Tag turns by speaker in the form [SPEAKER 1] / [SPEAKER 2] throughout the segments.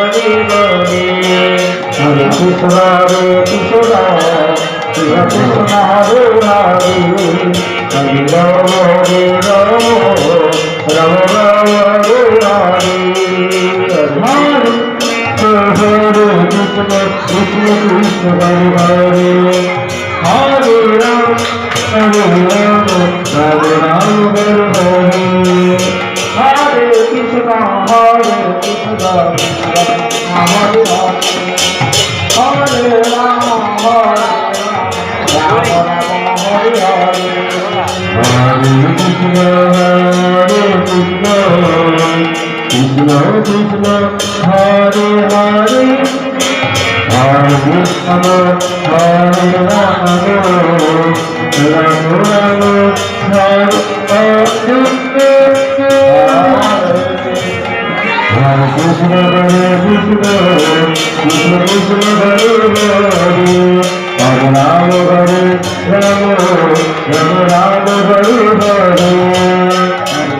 [SPEAKER 1] মনে মনে হরে কৃষ্ণ হরে কৃষ্ণ কৃষ্ণ কৃষ্ণ হরে রাম রাম রাম রাম হরে কৃষ্ণ কৃষ্ণ কৃষ্ণ হরে হরে রাম হরে Ram Ram Ram Hare Hare Hare Hare চাঁদ বড় বড়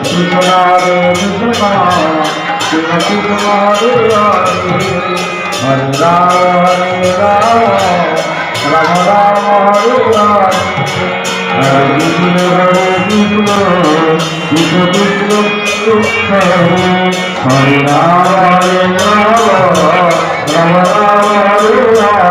[SPEAKER 1] তোমার তোমার তোমাকে তোমার হরে রাম হরে রাম রাম রাম হরে রাম কৃষ্ণ হরে কৃষ্ণ কৃষ্ণ কৃষ্ণ কৃষ্ণ হরে রাম হরে রাম রাম রাম হরে রাম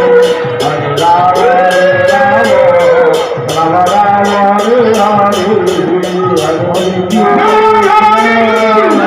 [SPEAKER 1] Hare Hare